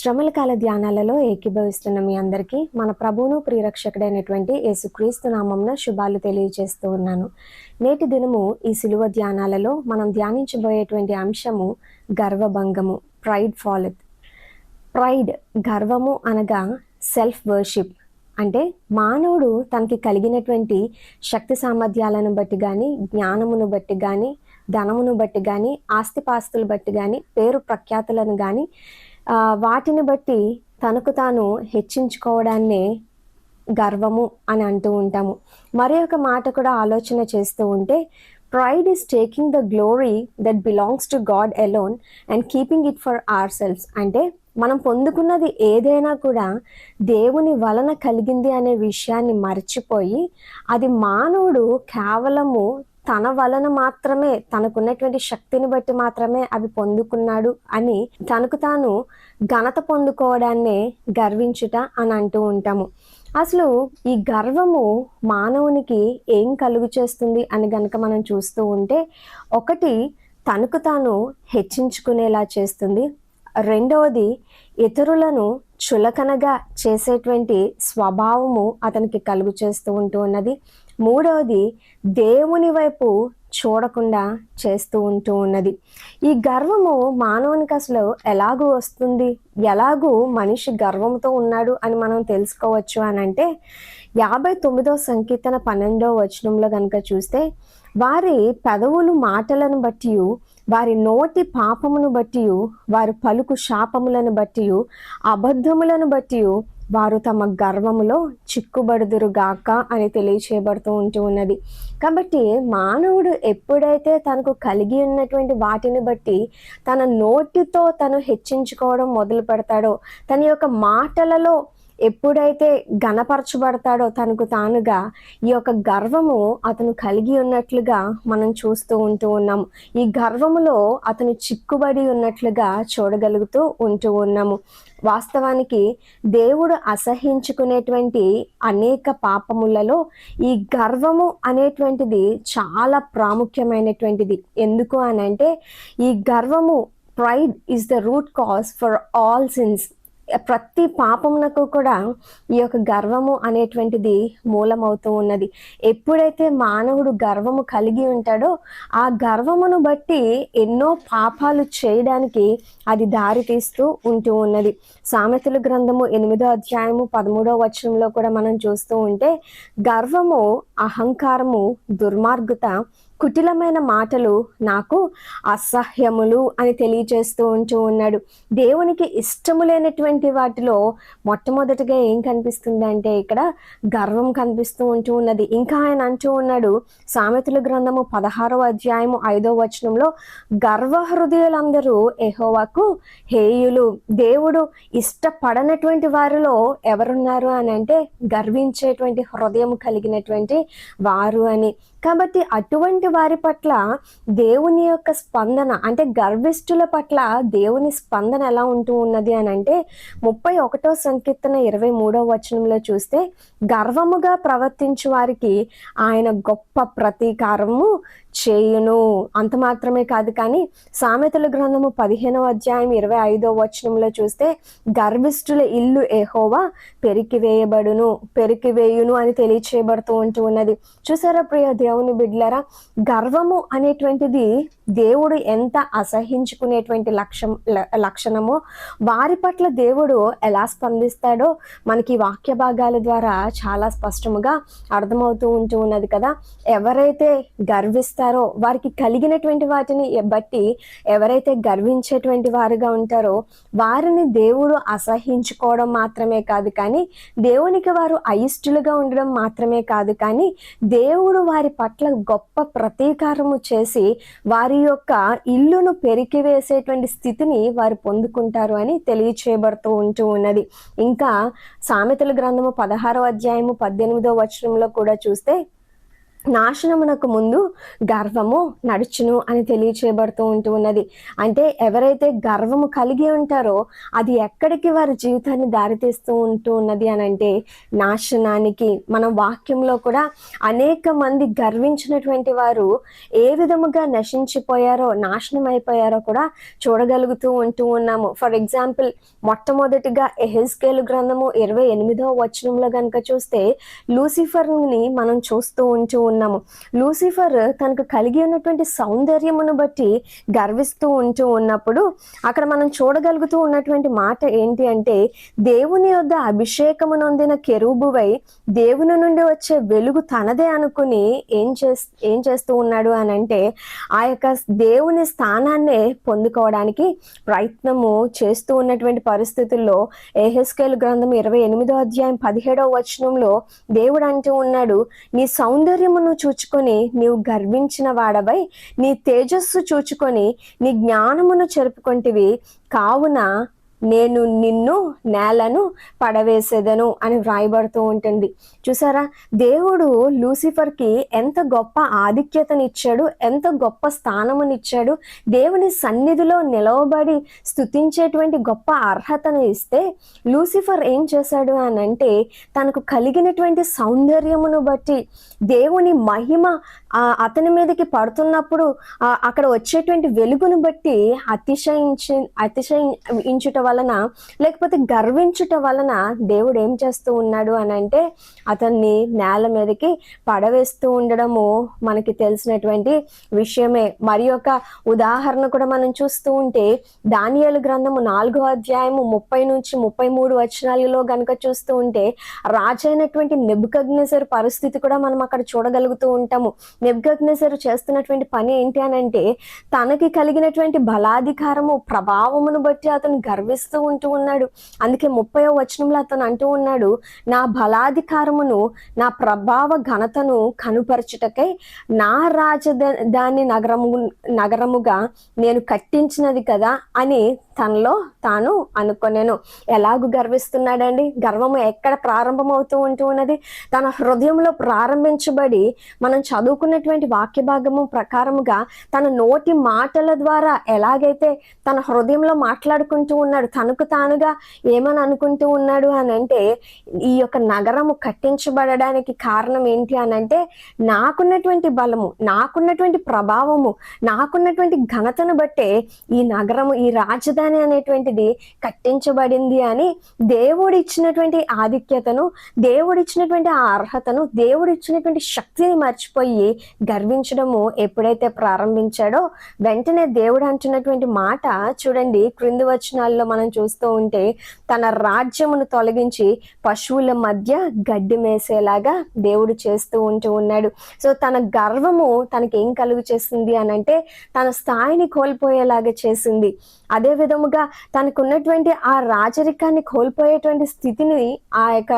శ్రమలకాల శ్రమల కాల ధ్యానాలలో ఏకీభవిస్తున్న మీ అందరికీ మన ప్రభువును ప్రియరక్షకుడైనటువంటి యేసుక్రీస్తు నామంన శుభాలు తెలియజేస్తూ ఉన్నాను. నేటి దినము ఈ సిలువ ధ్యానాలలో మనం ధ్యానించబోయేటువంటి అంశము గర్వభంగము ప్రైడ్ ఫాలిత్. ప్రైడ్ గర్వము అనగా సెల్ఫ్ వర్షిప్. అంటే మానవుడు తనకి కలిగినటువంటి శక్తి సామర్థ్యాలను బట్టి కానీ జ్ఞానమును బట్టి కానీ ధనమును బట్టి కానీ ఆస్తిపాస్తులు బట్టి కానీ పేరు ప్రఖ్యాతులను కానీ వాటిని బట్టి తనకు తాను హెచ్చించుకోవడాన్నే గర్వము అని అంటూ ఉంటాము. మరి ఒక మాట కూడా ఆలోచన చేస్తూ ఉంటే pride is taking the glory that belongs to God alone and keeping it for our selfs అంటే మనం పొందుకున్నది ఏదైనా కూడా దేవుని వలన కలిగింది అనే విషయాన్ని మర్చిపోయి అది మానవుడు కేవలము తన వలన మాత్రమే తనకున్నటువంటి శక్తిని బట్టి మాత్రమే అవి పొందుకున్నాడు అని తనకు తాను ఘనత పొందుకోవడాన్నే గర్వించుట అని అంటూ ఉంటాము. అసలు ఈ గర్వము మానవునికి ఏం కలుగు చేస్తుంది అని గనక మనం చూస్తూ ఉంటే ఒకటి తనకు తాను హెచ్చించుకునేలా చేస్తుంది. రెండవది ఇతరులను చులకనగా చేసేటువంటి స్వభావము అతనికి కలుగు చేస్తూ ఉంటూ ఉన్నది. మూడవది దేవుని వైపు చూడకుండా చేస్తూ ఉంటూ ఉన్నది. ఈ గర్వము మానవునికి అసలు ఎలాగూ వస్తుంది? ఎలాగూ మనిషి గర్వంతో ఉన్నాడు అని మనం తెలుసుకోవచ్చు అని అంటే యాభై తొమ్మిదో సంకీర్తన పన్నెండో వచనంలో కనుక చూస్తే వారి పెదవులు మాటలను బట్టి వారి నోటి పాపమును బట్టి వారి పలుకు శాపములను బట్టి అబద్ధములను బట్టి వారు తమ గర్వములో చిక్కుబడుదురుగాక అని తెలియచేయబడుతూ ఉంటూ ఉన్నది. కాబట్టి మానవుడు ఎప్పుడైతే తనకు కలిగి ఉన్నటువంటి వాటిని బట్టి తన నోటితో తను హెచ్చించుకోవడం మొదలు పెడతాడో తన యొక్క మాటలలో ఎప్పుడైతే గణపరచబడతాడో తనకు తానుగా ఈ యొక్క గర్వము అతను కలిగి ఉన్నట్లుగా మనం చూస్తూ ఉంటూ ఉన్నాము. ఈ గర్వములో అతను చిక్కుబడి ఉన్నట్లుగా చూడగలుగుతూ ఉంటూ ఉన్నాము. వాస్తవానికి దేవుడు అసహించుకునేటువంటి అనేక పాపములలో ఈ గర్వము అనేటువంటిది చాలా ప్రాముఖ్యమైనటువంటిది. ఎందుకు అని అంటే ఈ గర్వము pride is the root cause for all sins. ప్రతి పాపమునకు కూడా ఈ యొక్క గర్వము అనేటువంటిది మూలమవుతూ ఉన్నది. ఎప్పుడైతే మానవుడు గర్వము కలిగి ఉంటాడో ఆ గర్వమును బట్టి ఎన్నో పాపాలు చేయడానికి అది దారి తీస్తూ ఉంటూ ఉన్నది. సామెతల గ్రంథము ఎనిమిదో అధ్యాయము పదమూడో వచనంలో కూడా మనం చూస్తూ ఉంటే గర్వము అహంకారము దుర్మార్గత కుటిలమైన మాటలు నాకు అసహ్యములు అని తెలియజేస్తూ ఉంటూ ఉన్నాడు. దేవునికి ఇష్టము లేనటువంటి వాటిలో మొట్టమొదటిగా ఏం కనిపిస్తుంది అంటే ఇక్కడ గర్వం కనిపిస్తూ ఉంటూ ఉన్నది. ఇంకా ఆయన అంటూ ఉన్నాడు సామెతల గ్రంథము పదహారవ అధ్యాయము ఐదో వచనంలో గర్వ హృదయులందరూ ఎహోవాకు హేయులు. దేవుడు ఇష్టపడనటువంటి వారిలో ఎవరున్నారు అని అంటే గర్వించేటువంటి హృదయం కలిగినటువంటి వారు అని. కాబట్టి అటువంటి వారి పట్ల దేవుని యొక్క స్పందన అంటే గర్విష్ఠుల పట్ల దేవుని స్పందన ఎలా ఉంటూ ఉన్నది అని అంటే ముప్పై ఒకటో సంకీర్తన ఇరవై మూడో వచనంలో చూస్తే గర్వముగా ప్రవర్తించు వారికి ఆయన గొప్ప ప్రతీకారము చేయును. అంత మాత్రమే కాదు కానీ సామెతల గ్రంథము పదిహేనవ అధ్యాయం ఇరవై ఐదో వచనంలో చూస్తే గర్విష్ఠుల ఇల్లు ఏహోవా పెరికివేయబడును పెరికివేయును అని తెలియచేయబడుతూ ఉంటూ ఉన్నది. చూసారా ప్రియ దేవుని బిడ్లరా గర్వము అనేటువంటిది దేవుడు ఎంత అసహించుకునేటువంటి లక్ష్యం లక్షణమో వారి పట్ల దేవుడు ఎలా స్పందిస్తాడో మనకి వాక్య భాగాల ద్వారా చాలా స్పష్టముగా అర్థమవుతూ ఉంటూ ఉన్నది కదా. ఎవరైతే గర్విస్తారో వారికి కలిగినటువంటి వాటిని బట్టి ఎవరైతే గర్వించేటువంటి వారుగా ఉంటారో వారిని దేవుడు అసహించుకోవడం మాత్రమే కాదు కానీ దేవునికి వారు అయిష్టులుగా ఉండడం మాత్రమే కాదు కానీ దేవుడు వారి పట్ల గొప్ప ప్రతీకారము చేసి వారి యొక్క ఇల్లును పెరికివేసేటువంటి స్థితిని వారు పొందుకుంటారు అని తెలియచేయబడుతూ ఉంటూ ఉన్నది. ఇంకా సామెతల గ్రంథము పదహారో అధ్యాయము పద్దెనిమిదో వచనంలో కూడా చూస్తే నాశనమునకు ముందు గర్వము నడుచును అని తెలియచేయబడుతూ ఉంటూ ఉన్నది. అంటే ఎవరైతే గర్వము కలిగి ఉంటారో అది ఎక్కడికి వారి జీవితాన్ని దారితీస్తూ ఉంటూ ఉన్నది అని అంటే నాశనానికి. మన వాక్యంలో కూడా అనేక మంది గర్వించినటువంటి వారు ఏ విధముగా నశించిపోయారో నాశనం అయిపోయారో కూడా చూడగలుగుతూ ఉంటూ ఉన్నాము. ఫర్ ఎగ్జాంపుల్ మొట్టమొదటిగా ఎహెస్కేలు గ్రంథము ఇరవై ఎనిమిదవ వచనంలో కనుక చూస్తే లూసిఫర్ని మనం చూస్తూ ఉంటూ ఉన్నాము. లూసిఫర్ తనకు కలిగి ఉన్నటువంటి సౌందర్యమును బట్టి గర్విస్తూ ఉంటూ ఉన్నప్పుడు అక్కడ మనం చూడగలుగుతూ ఉన్నటువంటి మాట ఏంటి అంటే దేవుని యొద్ద అభిషేకము నొందిన కెరూబువై దేవుని నుండి వచ్చే వెలుగు తనదే అనుకుని ఏం చే ఏం చేస్తూ ఉన్నాడు అని అంటే ఆ యొక్క దేవుని స్థానాన్నే పొందుకోవడానికి ప్రయత్నము చేస్తూ ఉన్నటువంటి పరిస్థితుల్లో ఏహెస్కేల్ గ్రంథం ఇరవై ఎనిమిదో అధ్యాయం పదిహేడవ వచనంలో దేవుడు అంటూ ఉన్నాడు నీ సౌందర్యమును చూచుకొని నీవు గర్వించిన వాడవై నీ తేజస్సు చూచుకొని నీ జ్ఞానమును చెరుపుకొంటివి. కావున నేను నిన్ను నేలను పడవేసేదను అని వ్రాయబడుతూ ఉంటుంది. చూసారా? దేవుడు లూసిఫర్కి ఎంత గొప్ప ఆధిక్యతనిచ్చాడు ఎంత గొప్ప స్థానమునిచ్చాడు. దేవుని సన్నిధిలో నిలవబడి స్తుతించేటువంటి గొప్ప అర్హతను ఇస్తే లూసిఫర్ ఏం చేశాడు అని అంటే తనకు కలిగినటువంటి సౌందర్యమును బట్టి దేవుని మహిమ అతని మీదకి పడుతున్నప్పుడు ఆ, అక్కడ వచ్చేటువంటి వెలుగును బట్టి అతిశయించి అతిశయించుట వలన లేకపోతే గర్వించుట వలన దేవుడు ఏం చేస్తూ ఉన్నాడు అని అంటే అతన్ని నేల మీదకి పడవేస్తూ ఉండడము మనకి తెలిసినటువంటి విషయమే. మరి ఒక ఉదాహరణ కూడా మనం చూస్తూ ఉంటే దానియాలు గ్రంథము నాలుగో అధ్యాయము ముప్పై నుంచి ముప్పై మూడు వచనాలలో గనక చూస్తూ ఉంటే రాజైనటువంటి నెబుకగ్నేసర్ పరిస్థితి కూడా మనం అక్కడ చూడగలుగుతూ ఉంటాము. నెబ్గగ్నెసరు చేస్తున్నటువంటి పని ఏంటి అని అంటే తనకి కలిగినటువంటి బలాధికారము ప్రభావమును బట్టి అతను గర్విస్తూ ఉంటూ ఉన్నాడు. అందుకే ముప్పై వచనంలో అతను అంటూ ఉన్నాడు నా బలాధికారమును నా ప్రభావ ఘనతను కనుపరచుటకై నా రాజధాని నగరము నగరముగా నేను కట్టించినది కదా అని తనలో తాను అనుకునేను. ఎలాగూ గర్విస్తున్నాడండి? గర్వము ఎక్కడ ప్రారంభమవుతూ ఉంటూ ఉన్నది? తన హృదయంలో ప్రారంభించబడి మనం చదువుకున్న చదువుకున్నటువంటి వాక్య భాగము ప్రకారముగా తన నోటి మాటల ద్వారా ఎలాగైతే తన హృదయంలో మాట్లాడుకుంటూ ఉన్నాడు తనకు తానుగా ఏమని అనుకుంటూ ఉన్నాడు అని అంటే ఈ యొక్క నగరము కట్టించబడడానికి కారణం ఏంటి అని అంటే నాకున్నటువంటి బలము నాకున్నటువంటి ప్రభావము నాకున్నటువంటి ఘనతను బట్టే ఈ నగరము ఈ రాజధాని అనేటువంటిది కట్టించబడింది అని దేవుడు ఇచ్చినటువంటి ఆధిక్యతను దేవుడు ఇచ్చినటువంటి ఆ అర్హతను దేవుడు ఇచ్చినటువంటి శక్తిని మర్చిపోయి గర్వించడము ఎప్పుడైతే ప్రారంభించాడో వెంటనే దేవుడు అంటున్నటువంటి మాట చూడండి క్రింది వచనాల్లో మనం చూస్తూ ఉంటే తన రాజ్యమును తొలగించి పశువుల మధ్య గడ్డి మేసేలాగా దేవుడు చేస్తూ ఉంటూ ఉన్నాడు. సో తన గర్వము తనకి ఏం కలుగు చేస్తుంది అని అంటే తన స్థాయిని కోల్పోయేలాగా చేసింది. అదే విధముగా తనకున్నటువంటి ఆ రాజరికాన్ని కోల్పోయేటువంటి స్థితిని ఆ యొక్క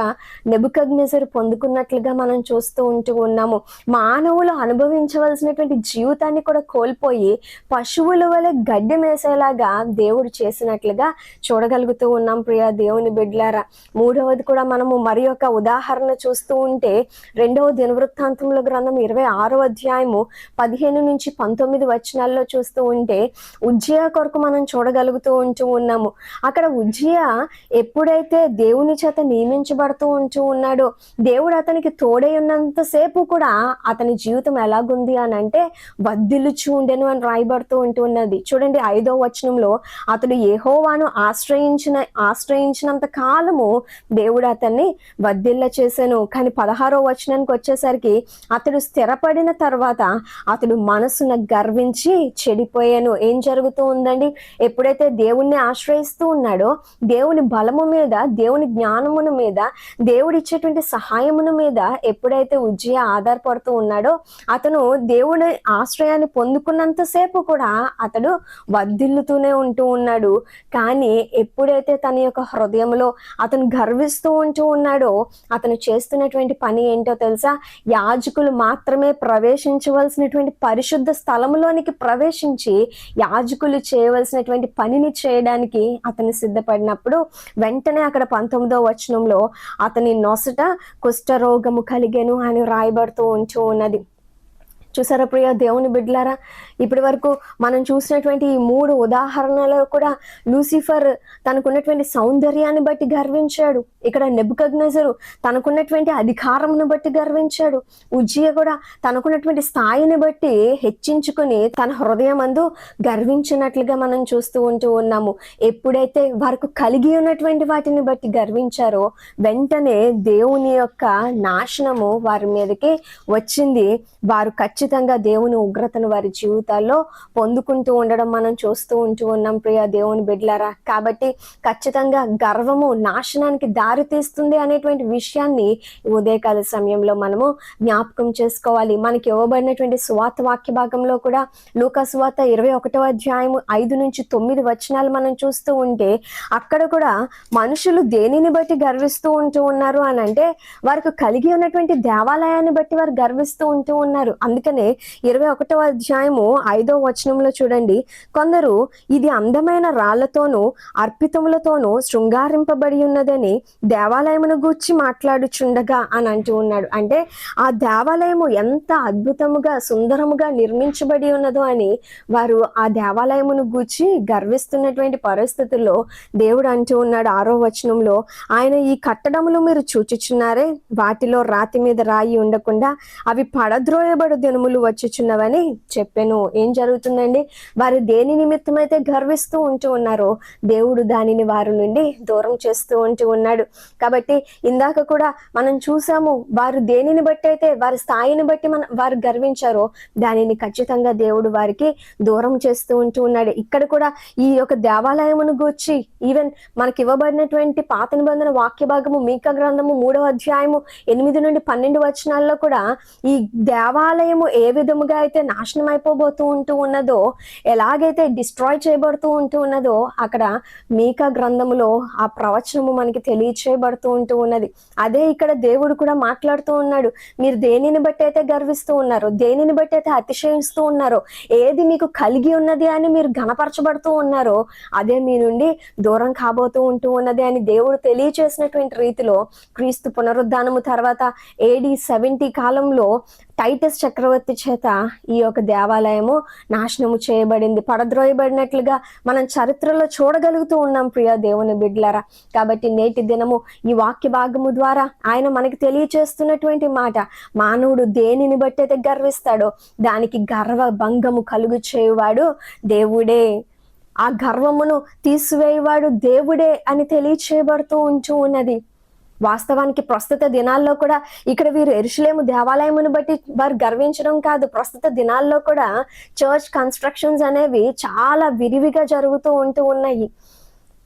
నెబుకగ్నెసరు పొందుకున్నట్లుగా మనం చూస్తూ ఉంటూ ఉన్నాము. మానవులు అనుభవించవలసినటువంటి జీవితాన్ని కూడా కోల్పోయి పశువుల వలె గడ్డి మేసేలాగా దేవుడు చేసినట్లుగా చూడగలుగుతూ ఉన్నాం ప్రియ దేవుని బిడ్లారా. మూడవది కూడా మనము మరి ఒక ఉదాహరణ చూస్తూ ఉంటే రెండవ దినవృత్తాంతముల గ్రంథం ఇరవై ఆరో అధ్యాయము పదిహేను నుంచి పంతొమ్మిది వచనాల్లో చూస్తూ ఉంటే ఉజ్జయ కొరకు మనం చూడగలుగుతూ ఉంటూ ఉన్నాము. అక్కడ ఉజ్జయ ఎప్పుడైతే దేవుని చేత నియమించబడుతూ ఉంటూ ఉన్నాడో దేవుడు అతనికి తోడై ఉన్నంతసేపు కూడా అతని జీవితం ఎలాగుంది అని అంటే వద్దిల్లుచు ఉండెను అని రాయబడుతూ ఉంటూ ఉన్నది. చూడండి ఐదో వచనంలో అతడు ఏహోవాను ఆశ్రయించిన ఆశ్రయించినంత కాలము దేవుడు అతన్ని వద్దిల్ల చేశాను. కానీ పదహారో వచనానికి వచ్చేసరికి అతడు స్థిరపడిన తర్వాత అతడు మనసున గర్వించి చెడిపోయాను. ఏం జరుగుతూ ఉందండి? ఎప్పుడైతే దేవుణ్ణి ఆశ్రయిస్తూ ఉన్నాడో దేవుని బలము మీద దేవుని జ్ఞానమును మీద దేవుడు ఇచ్చేటువంటి సహాయమును మీద ఎప్పుడైతే ఉజ్జయ ఆధారపడుతూ ఉన్నాడో అతను దేవుని ఆశ్రయాన్ని పొందుకున్నంతసేపు కూడా అతడు వర్ధిల్లుతూనే ఉంటూ ఉన్నాడు. కానీ ఎప్పుడైతే తన యొక్క హృదయంలో అతను గర్విస్తూ ఉంటూ ఉన్నాడో అతను చేస్తున్నటువంటి పని ఏంటో తెలుసా? యాజకులు మాత్రమే ప్రవేశించవలసినటువంటి పరిశుద్ధ స్థలములోనికి ప్రవేశించి యాజకులు చేయవలసినటువంటి పనిని చేయడానికి అతను సిద్ధపడినప్పుడు వెంటనే అక్కడ పంతొమ్మిదో వచనంలో అతని నొసట కుష్ఠరోగము కలిగెను అని రాయబడుతూ ఉంచు ఉన్నది. చూసారా ప్రియ దేవుని బిడ్లారా ఇప్పటి వరకు మనం చూసినటువంటి ఈ మూడు ఉదాహరణలో కూడా లూసిఫర్ తనకున్నటువంటి సౌందర్యాన్ని బట్టి గర్వించాడు. ఇక్కడ నెబుకగ్నజరు తనకున్నటువంటి అధికారంను బట్టి గర్వించాడు. ఉజ్జియ కూడా తనకున్నటువంటి స్థాయిని బట్టి హెచ్చించుకుని తన హృదయం అందు గర్వించినట్లుగా మనం చూస్తూ ఉంటూ ఉన్నాము. ఎప్పుడైతే వారికి కలిగి ఉన్నటువంటి వాటిని బట్టి గర్వించారో వెంటనే దేవుని యొక్క నాశనము వారి మీదకి వచ్చింది. వారు ఖచ్చితంగా దేవుని ఉగ్రతను వారి జీవితం జీవితాల్లో పొందుకుంటూ ఉండడం మనం చూస్తూ ఉంటూ ఉన్నాం ప్రియ దేవుని బిడ్లారా. కాబట్టి ఖచ్చితంగా గర్వము నాశనానికి దారి తీస్తుంది అనేటువంటి విషయాన్ని ఉదయకాల సమయంలో మనము జ్ఞాపకం చేసుకోవాలి. మనకి ఇవ్వబడినటువంటి స్వాత వాక్య భాగంలో కూడా లూకాసువాత ఇరవై ఒకటో అధ్యాయం ఐదు నుంచి తొమ్మిది వచనాలు మనం చూస్తూ ఉంటే అక్కడ కూడా మనుషులు దేనిని బట్టి గర్విస్తూ ఉంటూ ఉన్నారు అని అంటే వారికి కలిగి ఉన్నటువంటి దేవాలయాన్ని బట్టి వారు గర్విస్తూ ఉంటూ ఉన్నారు. అందుకనే ఇరవై ఒకటో అధ్యాయము ఐదో వచనంలో చూడండి. కొందరు ఇది అందమైన రాళ్ళతోనూ అర్పితములతోనూ శృంగారింపబడి ఉన్నదని దేవాలయమును గూర్చి మాట్లాడుచుండగా అని అంటూ ఉన్నాడు. అంటే ఆ దేవాలయము ఎంత అద్భుతముగా సుందరముగా నిర్మించబడి ఉన్నదో అని వారు ఆ దేవాలయమును గూర్చి గర్విస్తున్నటువంటి పరిస్థితుల్లో దేవుడు అంటూ ఉన్నాడు ఆరో వచనంలో. ఆయన ఈ కట్టడములు మీరు చూచుచున్నారే? వాటిలో రాతి మీద రాయి ఉండకుండా అవి పడద్రోయబడు దినములు వచ్చుచున్నవని చెప్పాను. ఏం జరుగుతుందండి? వారు దేని నిమిత్తమైతే గర్విస్తూ ఉంటూ ఉన్నారో దేవుడు దానిని వారి నుండి దూరం చేస్తూ ఉంటూ ఉన్నాడు. కాబట్టి ఇందాక కూడా మనం చూసాము వారు దేనిని బట్టి అయితే వారి స్థాయిని బట్టి మన వారు గర్వించారో దానిని ఖచ్చితంగా దేవుడు వారికి దూరం చేస్తూ ఉంటూ ఉన్నాడు. ఇక్కడ కూడా ఈ యొక్క దేవాలయమును గూర్చి ఈవెన్ మనకి ఇవ్వబడినటువంటి పాత నిబంధన వాక్య భాగము మీక గ్రంథము మూడవ అధ్యాయము ఎనిమిది నుండి పన్నెండు వచనాల్లో కూడా ఈ దేవాలయము ఏ విధముగా అయితే నాశనం అయిపోబోతూ ఉంటూ ఉన్నదో ఎలాగైతే డిస్ట్రాయ్ చేయబడుతూ ఉంటూ ఉన్నదో అక్కడ మీకా గ్రంథములో ఆ ప్రవచనము మనకి తెలియచేయబడుతూ ఉంటూ ఉన్నది. అదే ఇక్కడ దేవుడు కూడా మాట్లాడుతూ ఉన్నాడు. మీరు దేనిని బట్టి అయితే గర్విస్తూ ఉన్నారో దేనిని బట్టి అయితే అతిశయిస్తూ ఉన్నారో ఏది మీకు కలిగి ఉన్నది అని మీరు ఘనపరచబడుతూ ఉన్నారో అదే మీ నుండి దూరం కాబోతూ ఉంటూ ఉన్నది అని దేవుడు తెలియచేసినటువంటి రీతిలో క్రీస్తు పునరుద్ధానము తర్వాత ఏడి సెవెంటీ కాలంలో టైటస్ చక్రవర్తి చేత ఈ యొక్క దేవాలయము నాశనము చేయబడింది. పడద్రోయబడినట్లుగా మనం చరిత్రలో చూడగలుగుతూ ఉన్నాం ప్రియ దేవుని బిడ్లరా. కాబట్టి నేటి దినము ఈ వాక్య భాగము ద్వారా ఆయన మనకి తెలియచేస్తున్నటువంటి మాట మానవుడు దేనిని బట్టి అయితే గర్విస్తాడో దానికి గర్వ భంగము కలుగు చేయువాడు దేవుడే. ఆ గర్వమును తీసివేయవాడు దేవుడే అని తెలియచేయబడుతూ ఉంటూ ఉన్నది. వాస్తవానికి ప్రస్తుత దినాల్లో కూడా ఇక్కడ వీరు ఎరుషులేము దేవాలయమును బట్టి వారు గర్వించడం కాదు. ప్రస్తుత దినాల్లో కూడా చర్చ్ కన్స్ట్రక్షన్స్ అనేవి చాలా విరివిగా జరుగుతూ ఉంటూ ఉన్నాయి.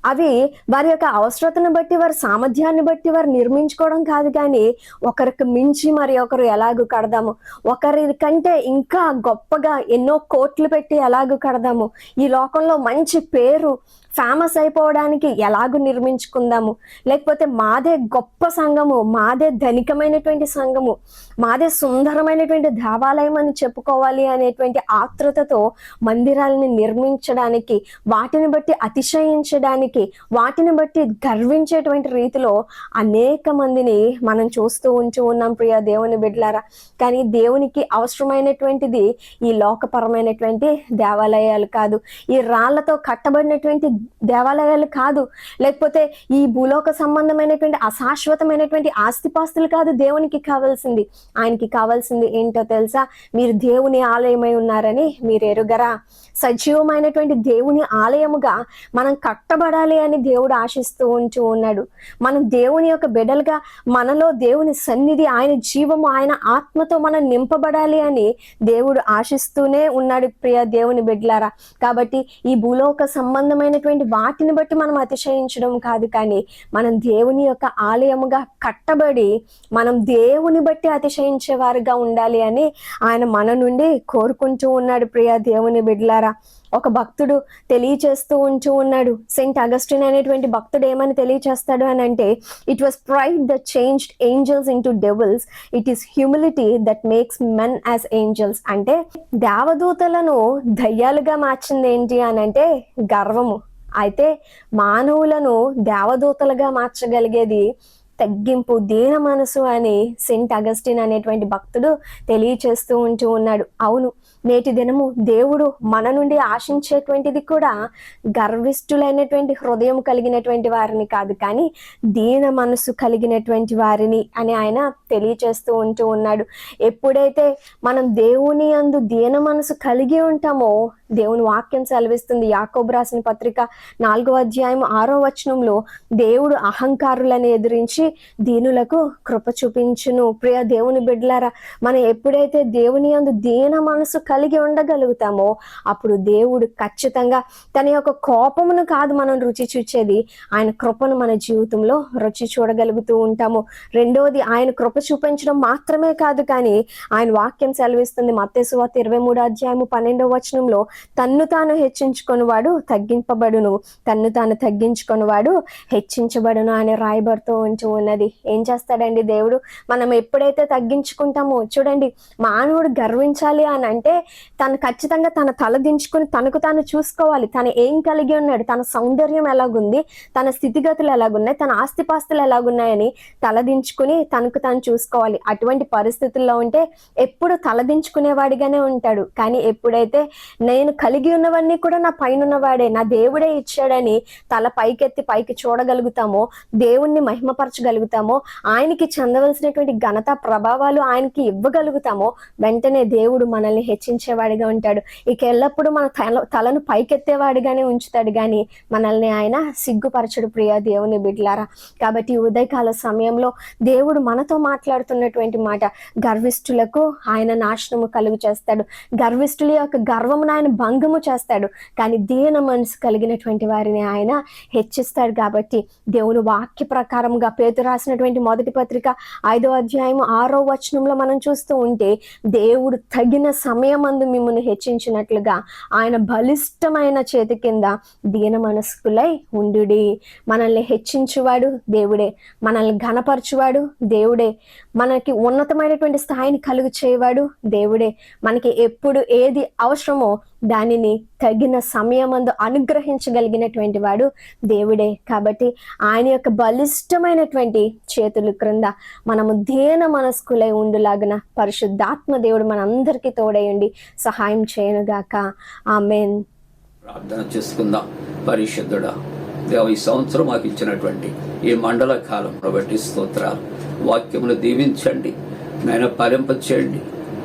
అవి వారి యొక్క అవసరతను బట్టి వారి సామర్థ్యాన్ని బట్టి వారు నిర్మించుకోవడం కాదు కానీ ఒకరికి మించి మరి ఒకరు ఎలాగూ కడదాము. ఒకరి కంటే ఇంకా గొప్పగా ఎన్నో కోట్లు పెట్టి ఎలాగూ కడదాము. ఈ లోకంలో మంచి పేరు ఫేమస్ అయిపోవడానికి ఎలాగో నిర్మించుకుందాము? లేకపోతే మాదే గొప్ప సంఘము మాదే ధనికమైనటువంటి సంఘము మాదే సుందరమైనటువంటి దేవాలయం అని చెప్పుకోవాలి అనేటువంటి ఆతృతతో మందిరాలని నిర్మించడానికి వాటిని బట్టి అతిశయించడానికి వాటిని బట్టి గర్వించేటువంటి రీతిలో అనేక మందిని మనం చూస్తూ ఉంటూ ఉన్నాం ప్రియ దేవుని బిడ్లారా. కానీ దేవునికి అవసరమైనటువంటిది ఈ లోకపరమైనటువంటి దేవాలయాలు కాదు. ఈ రాళ్ళతో కట్టబడినటువంటి దేవాలయాలు కాదు. లేకపోతే ఈ భూలోక సంబంధమైనటువంటి అశాశ్వతమైనటువంటి ఆస్తిపాస్తులు కాదు దేవునికి కావాల్సింది. ఆయనకి కావాల్సింది ఏంటో తెలుసా? మీరు దేవుని ఆలయమై ఉన్నారని మీరు ఎరుగరా? సజీవమైనటువంటి దేవుని ఆలయముగా మనం కట్టబడాలి అని దేవుడు ఆశిస్తూ ఉంటూ ఉన్నాడు. మనం దేవుని యొక్క బిడ్డలుగా మనలో దేవుని సన్నిధి ఆయన జీవము ఆయన ఆత్మతో మనం నింపబడాలి అని దేవుడు ఆశిస్తూనే ఉన్నాడు ప్రియ దేవుని బిడ్డలారా. కాబట్టి ఈ భూలోక సంబంధమైనటువంటి వాటిని బట్టి మనం అతిశయించడం కాదు కానీ మనం దేవుని యొక్క ఆలయముగా కట్టబడి మనం దేవుని బట్టి అతిశయించే వారుగా ఉండాలి అని ఆయన మన నుండి కోరుకుంటూ ఉన్నాడు ప్రియ దేవుని బిడ్లారా ఒక భక్తుడు తెలియచేస్తూ ఉంటూ ఉన్నాడు. సెయింట్ అగస్టిన్ అనేటువంటి భక్తుడు ఏమని తెలియచేస్తాడు అని అంటే it was pride that changed angels into devils it is humility that makes men as angels అంటే దేవదూతలను దయ్యాలుగా మార్చింది ఏంటి అని అంటే గర్వము. అయితే మానవులను దేవదూతలుగా మార్చగలిగేది తగ్గింపు దీన మనసు అని సెంట్ అగస్టిన్ అనేటువంటి భక్తుడు తెలియచేస్తూ ఉంటూ ఉన్నాడు. అవును నేటి దినము దేవుడు మన నుండి ఆశించేటువంటిది కూడా గర్విష్ఠులైనటువంటి హృదయం కలిగినటువంటి వారిని కాదు కానీ దీన మనసు కలిగినటువంటి వారిని అని ఆయన తెలియచేస్తూ ఉంటూ ఉన్నాడు. ఎప్పుడైతే మనం దేవుని అందు దీన మనసు కలిగి ఉంటామో దేవుని వాక్యం సెలవిస్తుంది. యాకోబ్ రాసిన పత్రిక నాలుగో అధ్యాయం ఆరో వచనంలో దేవుడు అహంకారులను ఎదిరించి దీనులకు కృప చూపించును. ప్రియ దేవుని బిడ్డలారా మనం ఎప్పుడైతే దేవుని అందు దీన మనసు కలిగి ఉండగలుగుతామో అప్పుడు దేవుడు ఖచ్చితంగా తన యొక్క కోపమును కాదు మనం రుచి చూచేది. ఆయన కృపను మన జీవితంలో రుచి చూడగలుగుతూ ఉంటాము. రెండవది ఆయన కృప చూపించడం మాత్రమే కాదు కానీ ఆయన వాక్యం సెలవిస్తుంది. మత్స్యవార్త ఇరవై మూడు అధ్యాయము పన్నెండవ వచనంలో తన్ను తాను హెచ్చించుకొనివాడు తగ్గింపబడును. తన్ను తాను తగ్గించుకొనివాడు హెచ్చించబడును అని రాయబడుతూ ఉంటూ ఉన్నది. ఏం చేస్తాడండి దేవుడు? మనం ఎప్పుడైతే తగ్గించుకుంటామో చూడండి మానవుడు గర్వించాలి అని అంటే తను ఖచ్చితంగా తన తల దించుకుని తనకు తాను చూసుకోవాలి. తను ఏం కలిగి ఉన్నాడు? తన సౌందర్యం ఎలాగుంది? తన స్థితిగతులు ఎలాగున్నాయి? తన ఆస్తిపాస్తులు ఎలాగున్నాయని తలదించుకుని తనకు తాను చూసుకోవాలి. అటువంటి పరిస్థితుల్లో ఉంటే ఎప్పుడు తలదించుకునేవాడిగానే ఉంటాడు. కానీ ఎప్పుడైతే నేను కలిగి ఉన్నవన్నీ కూడా నా పైన ఉన్నవాడే నా దేవుడే ఇచ్చాడని తల పైకెత్తి పైకి చూడగలుగుతామో దేవుణ్ణి మహిమపరచగలుగుతామో ఆయనకి చెందవలసినటువంటి ఘనత ప్రభావాలు ఆయనకి ఇవ్వగలుగుతామో వెంటనే దేవుడు మనల్ని హెచ్చించ హెచ్చించేవాడిగా ఉంటాడు. ఇక ఎల్లప్పుడూ మన తల తలను పైకెత్తేవాడిగానే ఉంచుతాడు. కానీ మనల్ని ఆయన సిగ్గుపరచడు ప్రియ దేవుని బిడ్లారా. కాబట్టి ఉదయకాల సమయంలో దేవుడు మనతో మాట్లాడుతున్నటువంటి మాట గర్విష్ఠులకు ఆయన నాశనము కలుగు చేస్తాడు. గర్విష్ఠుల యొక్క గర్వమును ఆయన భంగము చేస్తాడు. కానీ దీన మనసు కలిగినటువంటి వారిని ఆయన హెచ్చిస్తాడు. కాబట్టి దేవుని వాక్య ప్రకారంగా పేరు రాసినటువంటి మొదటి పత్రిక ఐదో అధ్యాయం ఆరో వచనంలో మనం చూస్తూ ఉంటే దేవుడు తగిన సమయం సమయమందు మిమ్మల్ని హెచ్చించినట్లుగా ఆయన బలిష్టమైన చేతి కింద దీన మనస్కులై ఉండుడి. మనల్ని హెచ్చించువాడు దేవుడే. మనల్ని ఘనపరచువాడు దేవుడే. మనకి ఉన్నతమైనటువంటి స్థాయిని కలుగు చేయవాడు దేవుడే. మనకి ఎప్పుడు ఏది అవసరమో దానిని తగిన సమయమందు అనుగ్రహించగలిగినటువంటి వాడు దేవుడే. కాబట్టి ఆయన యొక్క బలిష్టమైనటువంటి చేతులు క్రింద మనము దేన మనస్కులై ఉండులాగిన పరిశుద్ధాత్మ దేవుడు మనందరికీ తోడయండి సహాయం చేయనుగాక. ఆమెన్. ప్రార్థన చేసుకుందాం. పరిశుద్ధుడా దేవ ఈ సంవత్సరం మాకు ఇచ్చినటువంటి ఈ మండల కాలం బట్టి స్తోత్రాలు. వాక్యములు దీవించండి. నాయన పరింప చేయండి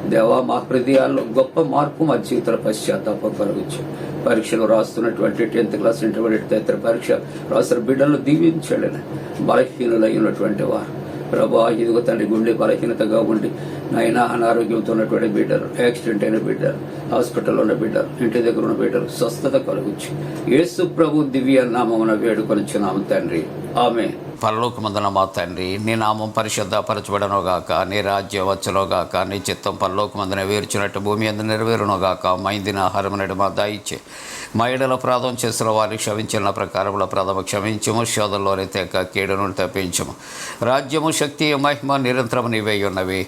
దేవా మా హృదయాల్లో గొప్ప మార్పు మా జీవితాల పశ్చాత్తాపం కలుగుచ్చు. పరీక్షలు రాస్తున్నటువంటి టెన్త్ క్లాస్ ఇంటర్మీడియట్ తదితర పరీక్ష రాస్తున్న బిడ్డలను దీవించండి బలహీనులైనటువంటి వారు. ప్రభా ఇదిగో తండ్రి గుండె బలహీనతగా ఉండి నాయన అనారోగ్యంతో ఉన్నటువంటి బిడ్డలు యాక్సిడెంట్ అయిన బిడ్డలు హాస్పిటల్లో ఉన్న బిడ్డలు ఇంటి దగ్గర ఉన్న బిడ్డలు స్వస్థత కలుగుచ్చు. యేసు ప్రభు దివ్య నామమున వేడుకొనిచున్నాము తండ్రి. ఆమె పరలోకమందున మా తండ్రి నీ నామం పరిశుద్ధపరచబడను గాక నీ రాజ్యం వచ్చును గాక నీ చిత్తం పరలోకమందున వేర్చినట్టు భూమి అందు నెరవేరును గాక మైందిన ఆహారం నడు మా దాయిచ్చే. మా ఇడల ప్రాధం చేసిన వారిని క్షమించిన ప్రకారముల ప్రథమ క్షమించము. శోధంలోనే తెక్క కీడును తప్పించము. రాజ్యము శక్తి మహిమ నిరంతరం నీవై ఉన్నవి.